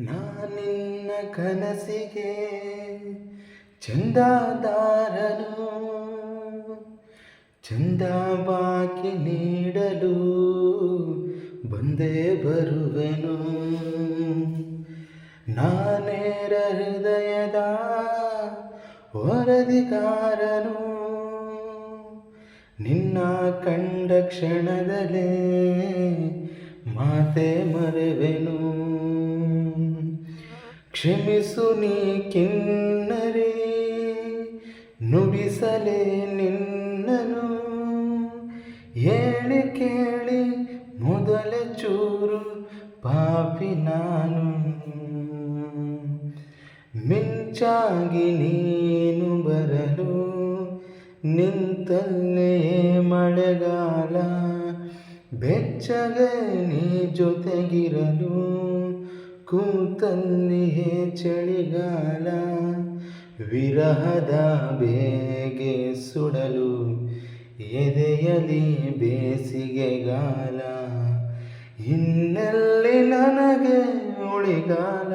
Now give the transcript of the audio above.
ನಾನಿನ್ನ ಕನಸಿಗೆ ಚಂದಾದಾರನು. ಚಂದ ಬಾಕಿ ನೀಡಲು ಬಂದೇ ಬರುವೆನು. ನಾನೇರ ಹೃದಯದ ವರದಿಗಾರನು. ನಿನ್ನ ಕಂಡ ಕ್ಷಣದಲ್ಲೇ ಮಾತೆ ಮರೆವೆನು. ಕ್ಷಮಿಸು ನೀ ಕಿನ್ನರೆ ನುಡಿಸಲೇ ನಿನ್ನನು ಹೇಳಿ ಕೇಳಿ ಮೊದಲ ಚೂರು ಪಾಪಿ ನಾನು. ಮಿಂಚಾಗಿ ನೀನು ಬರಲು ನಿಂತಲ್ಲೇ ಮಳೆಗಾಲ, ಬೆಚ್ಚಗೆ ನೀ ಜೊತೆಗಿರಲು. ಕೂತಲ್ಲಿಯೇ ಚಳಿಗಾಲ ವಿರಹದ ಬೇಗೆ ಸುಡಲು ಎದೆಯಲಿ ಬೇಸಿಗೆಗಾಲ ಇನ್ನಲ್ಲಿ ನನಗೆ ಉಳಿಗಾಲ.